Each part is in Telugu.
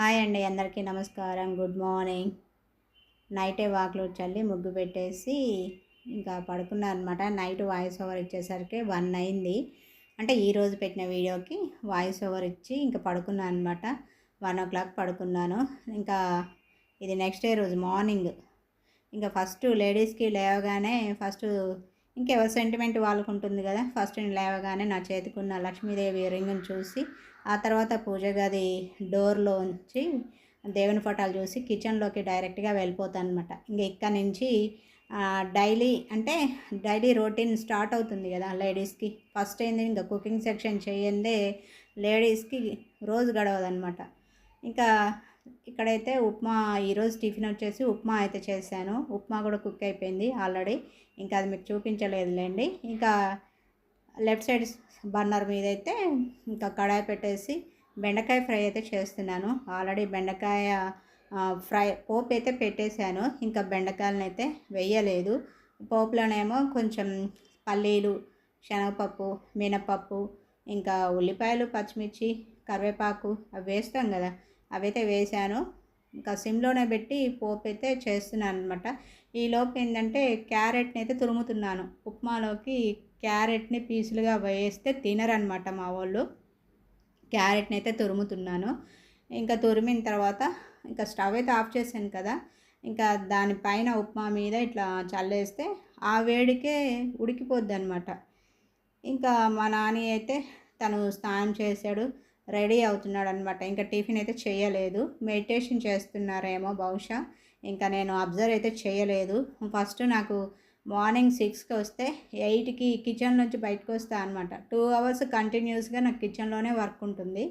హాయ్ అండి అందరికీ నమస్కారం. Good morning. నైటే వాక్లో చల్లి ముగ్గు పెట్టేసి ఇంకా పడుకున్నాను అనమాట నైట్ వాయిస్ ఓవర్ ఇచ్చేసరికి వన్ అయింది. అంటే ఈరోజు పెట్టిన వీడియోకి వాయిస్ ఓవర్ ఇచ్చి ఇంకా పడుకున్నాను అనమాట వన్ ఓ క్లాక్ పడుకున్నాను. ఇంకా ఇది నెక్స్ట్ డే రోజు మార్నింగ్. ఇంకా ఫస్ట్ లేడీస్కి లేవగానే ఫస్ట్ ఇంకెవరి సెంటిమెంట్ వాళ్ళకు ఉంటుంది కదా? ఫస్ట్ నేను లేవగానే నా చేతికున్న లక్ష్మీదేవి రింగ్ని చూసి ఆ తర్వాత పూజ గది డోర్లో ఉంచి దేవుని ఫోటోలు చూసి కిచెన్లోకి డైరెక్ట్గా వెళ్ళిపోతాను అనమాట ఇంకా ఇక్కడ నుంచి డైలీ అంటే డైలీ రొటీన్ స్టార్ట్ అవుతుంది కదా లేడీస్కి. ఫస్ట్ ఏంది? ఇంకా కుకింగ్ సెక్షన్ చేయందే లేడీస్కి రోజు గడవదనమాట ఇంకా ఇక్కడైతే ఉప్మా ఈరోజు టిఫిన్ వచ్చేసి ఉప్మా అయితే చేశాను. ఉప్మా కూడా కుక్ అయిపోయింది ఆల్రెడీ. ఇంకా అది మీకు చూపించలేదులేండి. ఇంకా లెఫ్ట్ సైడ్ బర్నర్ మీద అయితే ఇంకా కడాయి పెట్టేసి బెండకాయ ఫ్రై అయితే చేస్తున్నాను. ఆల్రెడీ బెండకాయ ఫ్రై పోపు అయితే పెట్టేశాను. ఇంకా బెండకాయలను అయితే వేయలేదు. పోపులోనేమో కొంచెం పల్లీలు శనగపప్పు మినపప్పు ఇంకా ఉల్లిపాయలు పచ్చిమిర్చి కరివేపాకు అవి వేస్తాం కదా అవైతే వేసాను ఇంకా సిమ్లోనే పెట్టి పోపు అయితే చేస్తున్నాను అనమాట ఈలోపు ఏంటంటే క్యారెట్ని అయితే తురుముతున్నాను. ఉప్మాలోకి క్యారెట్ని పీసులుగా వేస్తే తినరనమాట మా వాళ్ళు. క్యారెట్ని అయితే తురుముతున్నాను. ఇంకా తురిమిన తర్వాత ఇంకా స్టవ్ అయితే ఆఫ్ చేశాను కదా. ఇంకా దానిపైన ఉప్మా మీద ఇట్లా చల్లేస్తే ఆ వేడికే ఉడికిపోద్ది అనమాట ఇంకా మా నాని అయితే తను స్నానం చేశాడు రెడీ అవుతున్నాడు అనమాట ఇంకా టిఫిన్ అయితే చేయలేదు. మెడిటేషన్ చేస్తున్నారేమో బహుశా. ఇంకా నేను అబ్జర్వ్ అయితే చేయలేదు. ఫస్ట్ నాకు మార్నింగ్ సిక్స్కి వస్తే ఎయిట్కి కిచెన్ నుంచి బయటకు వస్తా అనమాట టూ అవర్స్ కంటిన్యూస్గా నాకు కిచెన్లోనే వర్క్ ఉంటుంది.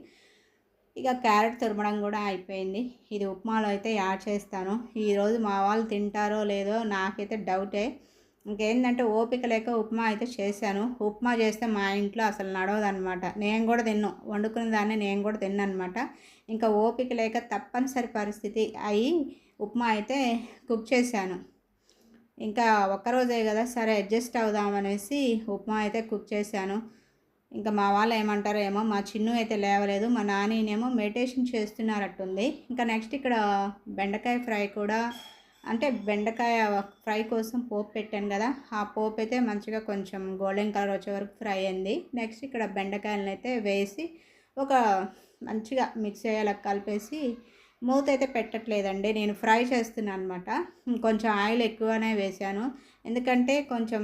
ఇక క్యారెట్ తురమడం కూడా అయిపోయింది. ఇది ఉప్మాలో అయితే యాడ్ చేస్తాను. ఈరోజు మా వాళ్ళు తింటారో లేదో నాకైతే డౌటే. ఇంకేంటంటే ఓపిక లేక ఉప్మా అయితే చేశాను. ఉప్మా చేస్తే మా ఇంట్లో అసలు నడవదనమాట నేను కూడా తిన్నాను వండుకున్న దాన్ని నేను కూడా తిన్నానమాట ఇంకా ఓపిక లేక తప్పనిసరి పరిస్థితి అయ్యి ఉప్మా అయితే కుక్ చేశాను. ఇంకా ఒక్కరోజే కదా సరే అడ్జస్ట్ అవుదామనేసి ఉప్మా అయితే కుక్ చేశాను. ఇంకా మా వాళ్ళు ఏమంటారో ఏమో మా చిన్ను అయితే లేవలేదు మా నానేమో మెడిటేషన్ చేస్తున్నారట్టుంది. ఇంకా నెక్స్ట్ ఇక్కడ బెండకాయ ఫ్రై కూడా అంటే బెండకాయ ఫ్రై కోసం పోపు పెట్టాను కదా ఆ పోపు అయితే మంచిగా కొంచెం గోల్డెన్ కలర్ వచ్చే వరకు ఫ్రై అయింది. నెక్స్ట్ ఇక్కడ బెండకాయలను అయితే వేసి ఒక మంచిగా మిక్స్ అయ్యేలా కలిపేసి మూత అయితే పెట్టట్లేదండి. నేను ఫ్రై చేస్తున్నాను అనమాట కొంచెం ఆయిల్ ఎక్కువనే వేశాను. ఎందుకంటే కొంచెం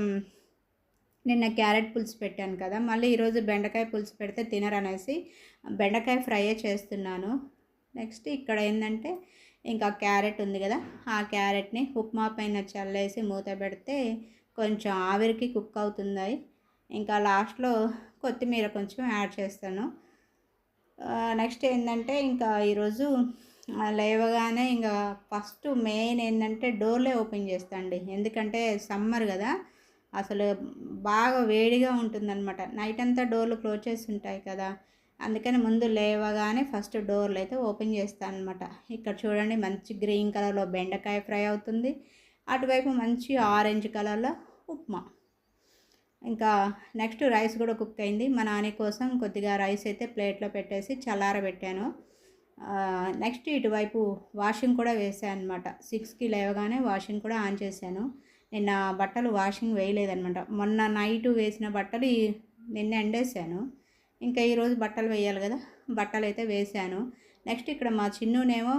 నిన్న క్యారెట్ పులుసు పెట్టాను కదా మళ్ళీ ఈరోజు బెండకాయ పులుసు పెడితే తినరనేసి బెండకాయ ఫ్రైయే చేస్తున్నాను. నెక్స్ట్ ఇక్కడ ఏంటంటే ఇంకా క్యారెట్ ఉంది కదా ఆ క్యారెట్ని ఉప్మా పైన చల్లేసి మూత పెడితే కొంచెం ఆవిరికి కుక్ అవుతుంది. ఇంకా లాస్ట్లో కొత్తిమీర కొంచెం యాడ్ చేస్తాను. నెక్స్ట్ ఏంటంటే ఇంకా ఈరోజు లేవగానే ఇంకా ఫస్ట్ మెయిన్ ఏంటంటే డోర్లే ఓపెన్ చేస్తాండి. ఎందుకంటే సమ్మర్ కదా అసలు బాగా వేడిగా ఉంటుందన్నమాట. నైట్ అంతా డోర్లు క్లోజ్ చేసి ఉంటాయి కదా అందుకని ముందు లేవగానే ఫస్ట్ డోర్లు అయితే ఓపెన్ చేస్తాను అనమాట ఇక్కడ చూడండి మంచి గ్రీన్ కలర్లో బెండకాయ ఫ్రై అవుతుంది. అటువైపు మంచి ఆరెంజ్ కలర్లో ఉప్మా. ఇంకా నెక్స్ట్ రైస్ కూడా కుక్ అయింది. మా నాని కోసం కొద్దిగా రైస్ అయితే ప్లేట్లో పెట్టేసి చల్లారబెట్టాను. నెక్స్ట్ ఇటువైపు వాషింగ్ కూడా వేసాను అనమాట సిక్స్కి లేవగానే వాషింగ్ కూడా ఆన్ చేశాను. నిన్న బట్టలు వాషింగ్ వేయలేదనమాట. మొన్న నైట్ వేసిన బట్టలు నిన్న ఎండేసాను ఇంకా ఈరోజు బట్టలు వేయాలి కదా బట్టలు అయితే వేసాను నెక్స్ట్ ఇక్కడ మా చిన్నునేమో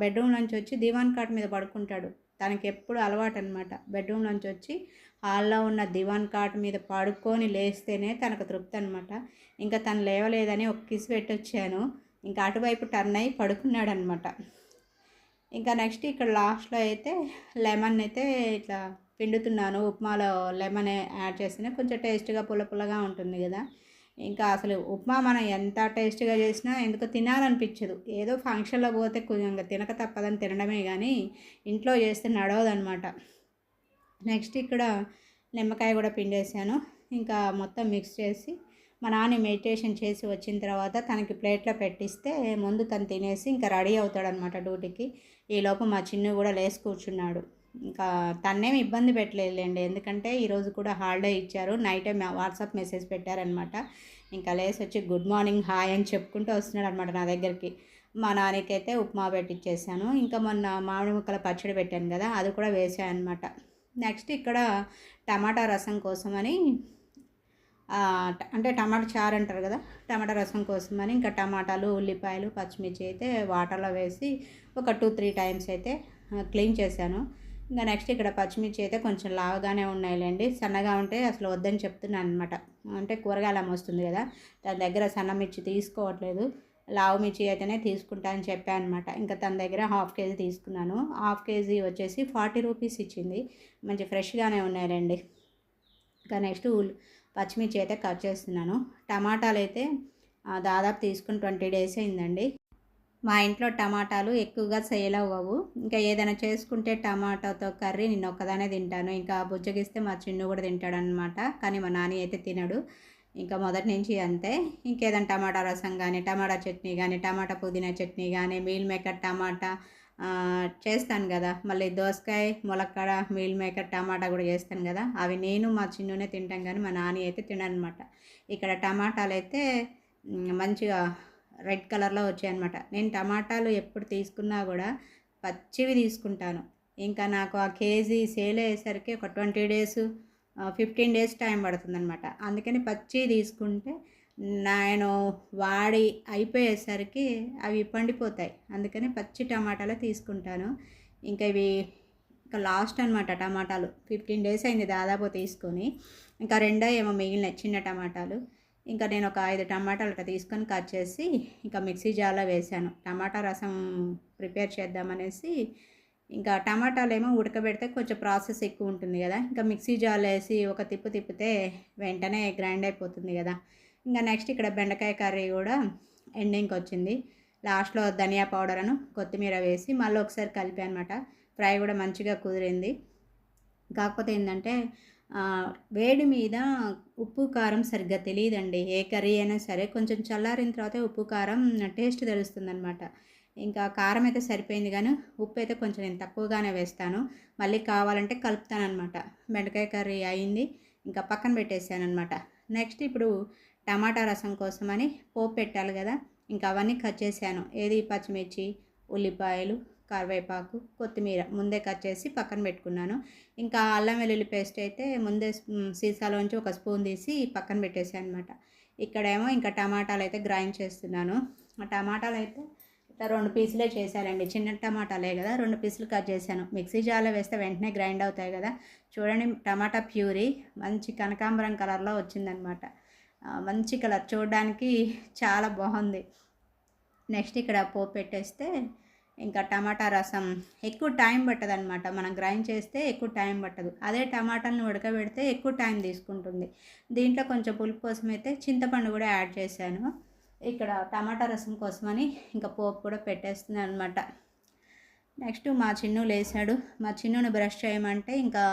బెడ్రూమ్ నుంచి వచ్చి దివాన్ కాట్ మీద పడుకుంటాడు. తనకి ఎప్పుడు అలవాటు అనమాట బెడ్రూమ్ నుంచి వచ్చి హాల్లో ఉన్న దివాన్ కాట్ మీద పడుకొని లేస్తేనే తనకు తృప్తి అనమాట ఇంకా తను లేవలేదని ఒక కిసి పెట్టొచ్చాను. ఇంకా అటువైపు టర్న్ అయ్యి పడుకున్నాడు అనమాట ఇంకా నెక్స్ట్ ఇక్కడ లాస్ట్లో అయితే లెమన్ అయితే ఇట్లా పిండుతున్నాను. ఉప్మాలో లెమన్ యాడ్ చేసిన కొంచెం టేస్ట్గా పుల్ల పుల్లగా ఉంటుంది కదా. ఇంకా అసలు ఉప్మా మనం ఎంత టేస్ట్గా చేసినా ఎందుకో తినాలనిపించదు. ఏదో ఫంక్షన్లో పోతే కొంచెం తినక తప్పదని తినడమే కానీ ఇంట్లో చేస్తే నడవదనమాట. నెక్స్ట్ ఇక్కడ నిమ్మకాయ కూడా పిండేసాను. ఇంకా మొత్తం మిక్స్ చేసి మా నాన్న మెడిటేషన్ చేసి వచ్చిన తర్వాత తనకి ప్లేట్లో పెట్టిస్తే ముందు తను తినేసి ఇంకా రెడీ అవుతాడనమాట డ్యూటీకి. ఈలోపు మా చిన్ను కూడా లేచి కూర్చున్నాడు. ఇంకా తన్నేమి ఇబ్బంది పెట్టలేదులేండి. ఎందుకంటే ఈరోజు కూడా హాలిడే ఇచ్చారు. నైటే వాట్సాప్ మెసేజ్ పెట్టారనమాట ఇంకా లేసి వచ్చి గుడ్ మార్నింగ్ హాయ్ అని చెప్పుకుంటూ వస్తున్నాడు అనమాట నా దగ్గరికి. మా నాన్నకైతే ఉప్మా పెట్టిచ్చేసాను. ఇంకా మొన్న మామిడి ముక్కల పచ్చడి పెట్టాను కదా అది కూడా వేసాను అనమాట నెక్స్ట్ ఇక్కడ టమాటా రసం కోసమని అంటే టమాటా చారు అంటారు కదా టమాటా రసం కోసమని ఇంకా టమాటాలు ఉల్లిపాయలు పచ్చిమిర్చి అయితే వాటర్లో వేసి ఒక టూ త్రీ టైమ్స్ అయితే క్లీన్ చేశాను. ఇంకా నెక్స్ట్ ఇక్కడ పచ్చిమిర్చి అయితే కొంచెం లావుగానే ఉన్నాయిలేండి సన్నగా ఉంటే అసలు వద్దని చెప్తున్నాను అనమాట అంటే కూరగాయలు వస్తుంది కదా తన దగ్గర సన్న మిర్చి తీసుకోవట్లేదు లావు మిర్చి అయితేనే తీసుకుంటా అని చెప్పాను అనమాట ఇంకా తన దగ్గర హాఫ్ కేజీ తీసుకున్నాను హాఫ్ కేజీ వచ్చేసి ఫార్టీ రూపీస్ ఇచ్చింది మంచి ఫ్రెష్గానే ఉన్నాయండి ఇంకా నెక్స్ట్ పచ్చిమిర్చి అయితే కట్ చేస్తున్నాను. టమాటాలు అయితే దాదాపు తీసుకుని ట్వంటీ డేస్ అయిందండి. మా ఇంట్లో టమాటాలు ఎక్కువగా సేల్ అవ్వవు. ఇంకా ఏదైనా చేసుకుంటే టమాటాతో కర్రీ నేను ఒక్కదానే తింటాను. ఇంకా బుజ్జగిస్తే మా చిన్ను కూడా తింటాడనమాట కానీ మా నాని అయితే తినడు. ఇంకా మొదటి నుంచి అంతే. ఇంకేదైనా టమాటా రసం కానీ టమాటా చట్నీ కానీ టమాటా పుదీనా చట్నీ కానీ మీల్ మేకర్ టమాటా చేస్తాను కదా. మళ్ళీ దోసకాయ ములక్కడ మీల్ మేకర్ టమాటా కూడా చేస్తాను కదా. అవి నేను మా చిన్ననే తింటాం కానీ మా నాని అయితే తిననమాట ఇక్కడ టమాటాలు అయితే మంచిగా రెడ్ కలర్లో వచ్చాయన్నమాట. నేను టమాటాలు ఎప్పుడు తీసుకున్నా కూడా పచ్చివి తీసుకుంటాను. ఇంకా నాకు ఆ కేజీ సేల్ అయ్యేసరికి ఒక twenty days fifteen days time పడుతుందనమాట అందుకని పచ్చి తీసుకుంటే నేను వాడి అయిపోయేసరికి అవి పండిపోతాయి. అందుకని పచ్చి టమాటాలే తీసుకుంటాను. ఇంకా ఇవి ఇంకా లాస్ట్ అనమాట టమాటాలు. ఫిఫ్టీన్ డేస్ అయింది దాదాపు తీసుకొని. ఇంకా రెండో ఏమో మిగిలినాయి చిన్న టమాటాలు. ఇంకా నేను ఒక ఐదు టమాటాలు తీసుకొని కట్ చేసి ఇంకా మిక్సీ జార్లో వేసాను. టమాటా రసం ప్రిపేర్ చేద్దామనేసి ఇంకా టమాటాలు ఏమో ఉడకబెడితే కొంచెం ప్రాసెస్ ఎక్కువ ఉంటుంది కదా. ఇంకా మిక్సీ జార్లో వేసి ఒక తిప్పు తిప్పితే వెంటనే గ్రైండ్ అయిపోతుంది కదా. ఇంకా నెక్స్ట్ ఇక్కడ బెండకాయ కర్రీ కూడా ఎండింగ్కి వచ్చింది. లాస్ట్లో ధనియా పౌడర్ అను కొత్తిమీర వేసి మళ్ళీ ఒకసారి కలిపి అనమాట ఫ్రై కూడా మంచిగా కుదిరింది. కాకపోతే ఏంటంటే వేడి మీద ఉప్పు కారం సరిగ్గా తెలియదండి. ఏ కర్రీ అయినా సరే కొంచెం చల్లారిన తర్వాత ఉప్పు కారం టేస్ట్ తెలుస్తుంది అనమాట ఇంకా కారం అయితే సరిపోయింది కానీ ఉప్పు అయితే కొంచెం నేను తక్కువగానే వేస్తాను. మళ్ళీ కావాలంటే కలుపుతాను అనమాట బెండకాయ కర్రీ అయింది ఇంకా పక్కన పెట్టేసాను అనమాట నెక్స్ట్ ఇప్పుడు టమాటా రసం కోసమని పోపు పెట్టాలి కదా. ఇంకా అవన్నీ కట్ చేశాను. ఏది? పచ్చిమిర్చి ఉల్లిపాయలు కరివేపాకు కొత్తిమీర. ముందే కట్ చేసి పక్కన పెట్టుకున్నాను. ఇంకా అల్లం వెల్లుల్లి పేస్ట్ అయితే ముందే సీసాలోంచి ఒక స్పూన్ తీసి పక్కన పెట్టేసాను అనమాట ఇక్కడేమో ఇంకా టమాటాలు అయితే గ్రైండ్ చేస్తున్నాను. ఆ టమాటాలు అయితే ఇట్లా రెండు పీసులే చేశారండి చిన్న టమాటాలే కదా. రెండు పీసులు కట్ చేశాను. మిక్సీ జార్లో వేస్తే వెంటనే గ్రైండ్ అవుతాయి కదా. చూడండి టమాటా ప్యూరీ. మంచి కనకాంబరం కలర్లో వచ్చిందనమాట మంచి కలర్ చూడడానికి చాలా బాగుంది. నెక్స్ట్ ఇక్కడ పోపు పెట్టేస్తే ఇంకా టమాటా రసం ఎక్కువ టైం పట్టదు అనమాట మనం గ్రైండ్ చేస్తే ఎక్కువ టైం పట్టదు. అదే టమాటాలను ఉడకబెడితే ఎక్కువ టైం తీసుకుంటుంది. దీంట్లో కొంచెం పులుపు కోసం అయితే చింతపండు కూడా యాడ్ చేశాను. ఇక్కడ టమాటా రసం కోసమని ఇంకా పోపు కూడా పెట్టేస్తున్నాను అనమాట నెక్స్ట్ మా చిన్ను లేసాడు మా చిన్నుని బ్రష్ చేయమంటే ఇంకా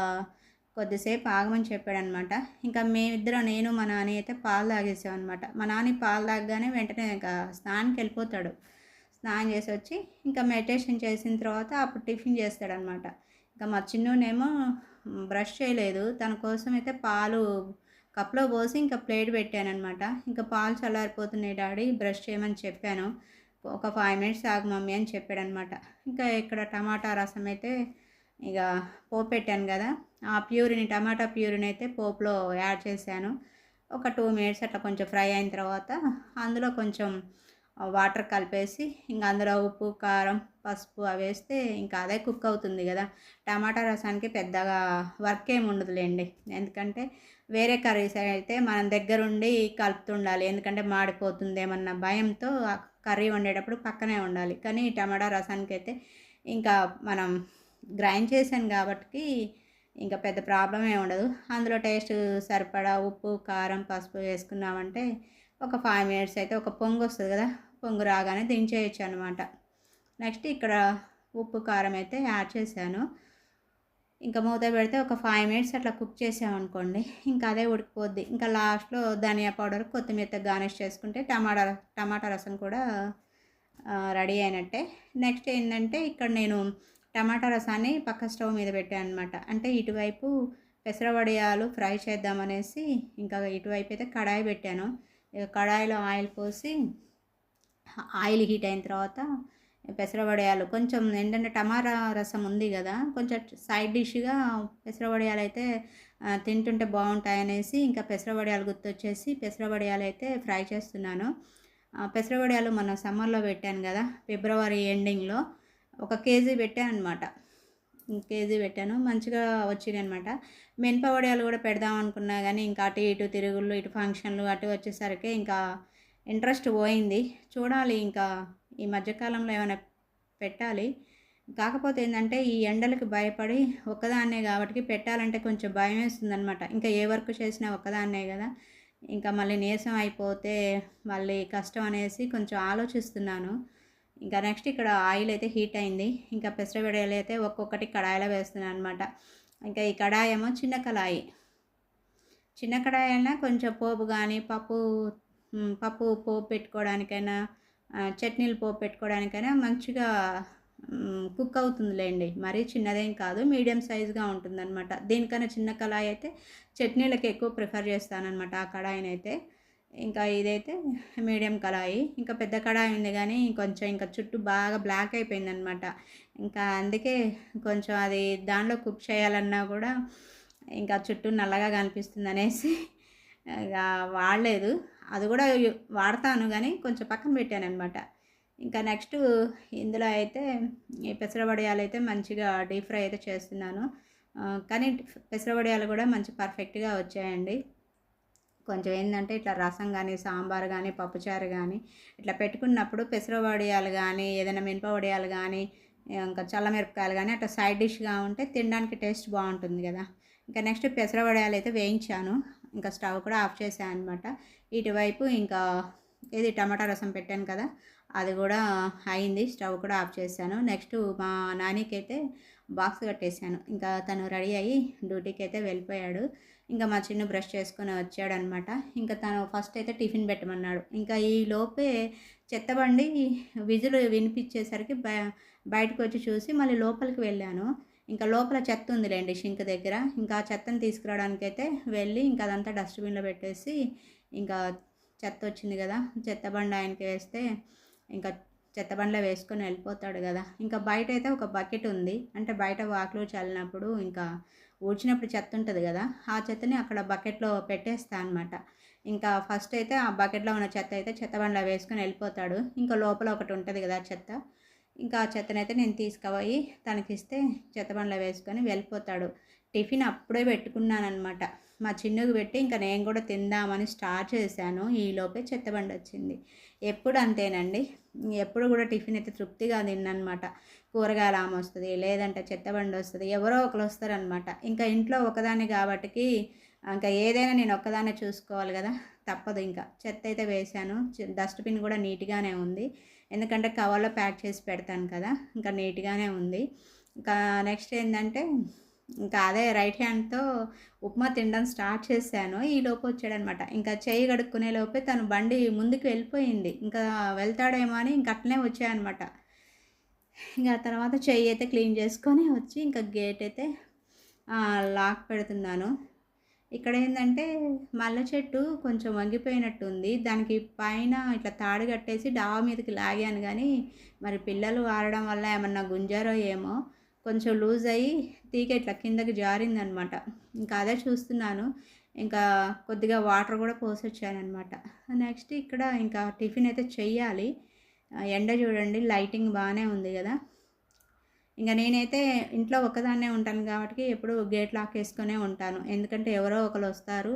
కొద్దిసేపు ఆగమని చెప్పాడనమాట. ఇంకా మేమిద్దరం నేను మా నాని అయితే పాలు తాగేసామన్నమాట మా నాని పాలు తాగగానే వెంటనే ఇంకా స్నానానికి వెళ్ళిపోతాడు. స్నానం చేసి వచ్చి ఇంకా మెడిటేషన్ చేసిన తర్వాత అప్పుడు టిఫిన్ చేస్తాడనమాట. ఇంకా మా చిన్నునేమో బ్రష్ చేయలేదు. తన కోసం అయితే పాలు కప్లో పోసి ఇంకా ప్లేట్ పెట్టాను అనమాట ఇంకా పాలు చల్లారిపోతున్నాయి డాడీ బ్రష్ చేయమని చెప్పాను. ఒక ఫైవ్ మినిట్స్ ఆగు మమ్మీ అని చెప్పాడనమాట. ఇంకా ఇక్కడ టమాటా రసం అయితే ఇక పోపు పెట్టాను కదా ఆ ప్యూరిని టమాటా ప్యూరిని అయితే పోపులో యాడ్ చేశాను. ఒక టూ మినిట్స్ అట్లా కొంచెం ఫ్రై అయిన తర్వాత అందులో కొంచెం వాటర్ కలిపేసి ఇంకా అందులో ఉప్పు కారం పసుపు అవి వేస్తే ఇంకా అదే కుక్ అవుతుంది కదా. టమాటా రసానికి పెద్దగా వర్క్ ఏమి ఉండదులేండి. ఎందుకంటే వేరే కర్రీస్ అయితే మనం దగ్గరుండి కలుపుతుండాలి. ఎందుకంటే మాడిపోతుందేమన్న భయంతో కర్రీ వండేటప్పుడు పక్కనే ఉండాలి. కానీ టమాటా రసానికి అయితే ఇంకా మనం గ్రైండ్ చేశాను కాబట్టి ఇంకా పెద్ద ప్రాబ్లం ఏమి ఉండదు. అందులో టేస్ట్ సరిపడా ఉప్పు కారం పసుపు వేసుకున్నామంటే ఒక ఫైవ్ మినిట్స్ అయితే ఒక పొంగు వస్తుంది కదా పొంగు రాగానే దించేయచ్చు అనమాట నెక్స్ట్ ఇక్కడ ఉప్పు కారం అయితే యాడ్ చేశాను. ఇంకా మూత పెడితే ఒక ఫైవ్ మినిట్స్ అట్లా కుక్ చేసామనుకోండి ఇంకా అదే ఉడికిపోద్ది. ఇంకా లాస్ట్లో ధనియా పౌడర్ కొత్తిమీర గార్నిష్ చేసుకుంటే టమాటా టమాటా రసం కూడా రెడీ అయినట్టే. నెక్స్ట్ ఏంటంటే ఇక్కడ నేను టమాటా రసాన్ని పక్క స్టవ్ మీద పెట్టాను అనమాట అంటే ఇటువైపు పెసరవడియాలు ఫ్రై చేద్దామనేసి ఇంకా ఇటువైపు అయితే కడాయి పెట్టాను. కడాయిలో ఆయిల్ పోసి ఆయిల్ హీట్ అయిన తర్వాత పెసరవడియాలు కొంచెం ఏంటంటే టమాటా రసం ఉంది కదా కొంచెం సైడ్ డిష్గా పెసరవడియాలు అయితే తింటుంటే బాగుంటాయి అనేసి ఇంకా పెసరవడియాలు గుర్తొచ్చేసి పెసరవడియాలు అయితే ఫ్రై చేస్తున్నాను. ఆ, పెసరవడియాలు మన సమ్మర్లో పెట్టాను కదా ఫిబ్రవరి ఎండింగ్లో. ఒక కేజీ పెట్టాను అనమాట కేజీ పెట్టాను. మంచిగా వచ్చినాయి అనమాట మినపవడియాలు కూడా పెడదాం అనుకున్నా కానీ ఇంకా అటు ఇటు తిరుగుళ్ళు ఇటు ఫంక్షన్లు అటు వచ్చేసరికి ఇంకా ఇంట్రెస్ట్ పోయింది. చూడాలి ఇంకా ఈ మధ్యకాలంలో ఏమైనా పెట్టాలి. కాకపోతే ఏంటంటే ఈ ఎండలకు భయపడి ఒక్కదాన్నే కాబట్టి పెట్టాలంటే కొంచెం భయం వేస్తుంది అనమాట ఇంకా ఏ వర్క్ చేసినా ఒక్కదాన్నే కదా. ఇంకా మళ్ళీ నీరసం అయిపోతే మళ్ళీ కష్టం అనేసి కొంచెం ఆలోచిస్తున్నాను. ఇంకా నెక్స్ట్ ఇక్కడ ఆయిల్ అయితే హీట్ అయింది. ఇంకా పెసరబెడలు అయితే ఒక్కొక్కటి కడాయిలో వేస్తున్నాను అనమాట ఇంకా ఈ కడాయి ఏమో చిన్న కళాయి. చిన్న కడాయి అయినా కొంచెం పోపు కానీ పప్పు పప్పు పోపు పెట్టుకోవడానికైనా చట్నీలు పోపు పెట్టుకోవడానికైనా మంచిగా కుక్ అవుతుందిలేండి. మరీ చిన్నదేం కాదు మీడియం సైజుగా ఉంటుందన్నమాట. దీనికన్నా చిన్న కళాయి అయితే చట్నీలకు ఎక్కువ ప్రిఫర్ చేస్తానన్నమాట ఆ కడాయిని అయితే ఇంకా ఇదైతే మీడియం కడాయి ఇంకా పెద్ద కడాయి ఉంది కానీ కొంచెం ఇంకా చుట్టూ బాగా బ్లాక్ అయిపోయింది అనమాట ఇంకా అందుకే కొంచెం అది దానిలో కుక్ చేయాలన్నా కూడా ఇంకా చుట్టూ నల్లగా కనిపిస్తుంది అనేసి వాడలేదు. అది కూడా వాడతాను కానీ కొంచెం పక్కన పెట్టాను అనమాట ఇంకా నెక్స్ట్ ఇందులో అయితే ఈ పెసరవడియాలు అయితే మంచిగా డీప్ ఫ్రై అయితే చేస్తున్నాను. కానీ పెసరబడియాలు కూడా మంచి పర్ఫెక్ట్గా వచ్చాయండి. కొంచెం ఏంటంటే ఇట్లా రసం కానీ సాంబార్ కానీ పప్పుచారు కానీ ఇట్లా పెట్టుకున్నప్పుడు పెసర వడియాలు కానీ ఏదైనా మినప వడియాలు కానీ ఇంకా చల్లమిరపకాయలు కానీ అట్లా సైడ్ డిష్గా ఉంటే తినడానికి టేస్ట్ బాగుంటుంది కదా. ఇంకా నెక్స్ట్ పెసర వడియాలు అయితే వేయించాను. ఇంకా స్టవ్ కూడా ఆఫ్ చేశాను అనమాట ఇటువైపు ఇంకా ఇది టమాటా రసం పెట్టాను కదా అది కూడా అయింది. స్టవ్ కూడా ఆఫ్ చేశాను. నెక్స్ట్ మా నానికైతే అయితే బాక్స్ కట్టేశాను. ఇంకా తను రెడీ అయ్యి డ్యూటీకి అయితే వెళ్ళిపోయాడు. ఇంకా మా చిన్న బ్రష్ చేసుకొని వచ్చాడనమాట. ఇంకా తను ఫస్ట్ అయితే టిఫిన్ పెట్టమన్నాడు. ఇంకా ఈ లోపే చెత్తబండి విజులు వినిపించేసరికి బయటకు వచ్చి చూసి మళ్ళీ లోపలికి వెళ్ళాను. ఇంకా లోపల చెత్త ఉందిలేండి షింక్ దగ్గర. ఇంకా ఆ చెత్తను తీసుకురావడానికి అయితే వెళ్ళి ఇంకా అదంతా డస్ట్బిన్లో పెట్టేసి ఇంకా చెత్త వచ్చింది కదా చెత్త బండి ఆయనకి వేస్తే ఇంకా చెత్త బండిలో వేసుకొని వెళ్ళిపోతాడు కదా. ఇంకా బయట అయితే ఒక బకెట్ ఉంది. అంటే బయట వాకులు చల్లినప్పుడు ఇంకా ఊడ్చినప్పుడు చెత్త ఉంటుంది కదా ఆ చెత్తని అక్కడ బకెట్లో పెట్టేస్తా అనమాట ఇంకా ఫస్ట్ అయితే ఆ బకెట్లో ఉన్న చెత్త అయితే చెత్త బండ్లో వేసుకొని వెళ్ళిపోతాడు. ఇంకా లోపల ఒకటి ఉంటుంది కదా చెత్త ఇంకా ఆ చెత్తనైతే నేను తీసుకుపోయి తనకిస్తే చెత్త బండ్లో వేసుకొని వెళ్ళిపోతాడు. టిఫిన్ అప్పుడే పెట్టుకున్నానమాట మా చిన్నుకు పెట్టి ఇంకా నేను కూడా తిందామని స్టార్ట్ చేశాను. ఈలోపే చెత్తబండి వచ్చింది. ఎప్పుడు అంతేనండి? ఎప్పుడు కూడా టిఫిన్ అయితే తృప్తిగా తిన్నమాట కూరగాయల ఆమె వస్తుంది లేదంటే చెత్తబండి వస్తుంది ఎవరో ఒకరు వస్తారనమాట ఇంకా ఇంట్లో ఒకదాన్ని కాబట్టికి ఇంకా ఏదైనా నేను ఒక్కదాన్నే చూసుకోవాలి కదా తప్పదు ఇంకా. చెత్త అయితే వేశాను. డస్ట్బిన్ కూడా నీట్గానే ఉంది. ఎందుకంటే కవర్లో ప్యాక్ చేసి పెడతాను కదా ఇంకా నీట్గానే ఉంది. ఇంకా నెక్స్ట్ ఏంటంటే ఇంకా అదే రైట్ హ్యాండ్తో ఉప్మా తినడం స్టార్ట్ చేశాను. ఈ లోపు వచ్చాడనమాట. ఇంకా చేయి కడుక్కునే లోపే తను బండి ముందుకు వెళ్ళిపోయింది. ఇంకా వెళ్తాడేమో అని ఇంక అట్లనే వచ్చాయనమాట. ఇంకా తర్వాత చెయ్యి అయితే క్లీన్ చేసుకొని వచ్చి ఇంకా గేట్ అయితే లాక్ పెడుతున్నాను. ఇక్కడ ఏంటంటే మల్లె చెట్టు కొంచెం వంగిపోయినట్టు ఉంది దానికి పైన ఇట్లా తాడు కట్టేసి డాబా మీదకి లాగాను కానీ మరి పిల్లలు ఆడడం వల్ల ఏమన్నా గుంజారో ఏమో. కొంచెం లూజ్ అయ్యి తీగ ఇట్లా కిందకి జారిందనమాట. ఇంకా అదే చూస్తున్నాను. ఇంకా కొద్దిగా వాటర్ కూడా పోసొచ్చానమాట నెక్స్ట్ ఇక్కడ ఇంకా టిఫిన్ అయితే చెయ్యాలి. ఎండ చూడండి లైటింగ్ బాగానే ఉంది కదా. ఇంకా నేనైతే ఇంట్లో ఒక్కదాన్నే ఉంటాను కాబట్టి ఎప్పుడు గేట్ లాక్ వేసుకునే ఉంటాను. ఎందుకంటే ఎవరో ఒకరు వస్తారు.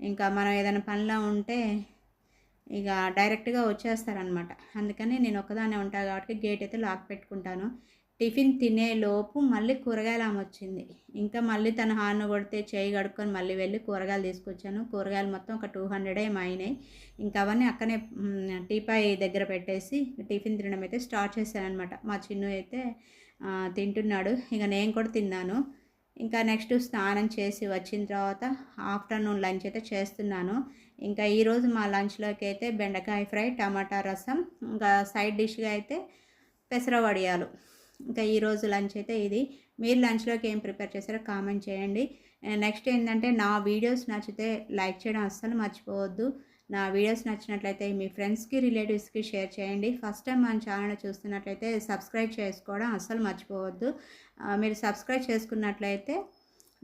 ఇంకా మనం ఏదైనా పనిలో ఉంటే ఇక డైరెక్ట్గా వచ్చేస్తారనమాట. అందుకని నేను ఒక్కదాన్నే ఉంటాను కాబట్టి గేట్ అయితే లాక్ పెట్టుకుంటాను. టిఫిన్ తినేలోపు మళ్ళీ కూరగాయలు అమ్మొచ్చింది వచ్చింది. ఇంకా మళ్ళీ తన హార్న్ కొడితే చేయి కడుక్కొని మళ్ళీ వెళ్ళి కూరగాయలు తీసుకొచ్చాను. కూరగాయలు మొత్తం ఒక టూ హండ్రెడ్ ఏమో అయినాయి. ఇంకా అవన్నీ అక్కనే టీపాయ్ దగ్గర పెట్టేసి టిఫిన్ తినడం అయితే స్టార్ట్ చేశాను అనమాట మా చిన్ను అయితే తింటున్నాడు. ఇక నేను కూడా తిన్నాను. ఇంకా నెక్స్ట్ స్నానం చేసి వచ్చిన తర్వాత ఆఫ్టర్నూన్ లంచ్ అయితే చేస్తున్నాను. ఇంకా ఈరోజు మా లంచ్లోకి అయితే బెండకాయ ఫ్రై టమాటా రసం ఇంకా సైడ్ డిష్గా అయితే పెసర వడియాలు ఇంకా ఈరోజు లంచ్ అయితే ఇది. మీరు లంచ్లోకి ఏం ప్రిపేర్ చేశారో కామెంట్ చేయండి. నెక్స్ట్ ఏంటంటే నా వీడియోస్ నచ్చితే లైక్ చేయడం అస్సలు మర్చిపోవద్దు. నా వీడియోస్ నచ్చినట్లయితే మీ ఫ్రెండ్స్కి రిలేటివ్స్కి షేర్ చేయండి. ఫస్ట్ టైం మన ఛానల్ చూస్తున్నట్లయితే సబ్స్క్రైబ్ చేసుకోవడం అస్సలు మర్చిపోవద్దు. మీరు సబ్స్క్రైబ్ చేసుకున్నట్లయితే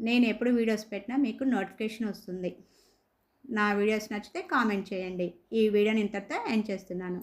నేను ఎప్పుడు వీడియోస్ పెట్టినా మీకు నోటిఫికేషన్ వస్తుంది. నా వీడియోస్ నచ్చితే కామెంట్ చేయండి. ఈ వీడియోని ఇంతటితో ఎండ్ చేస్తున్నాను.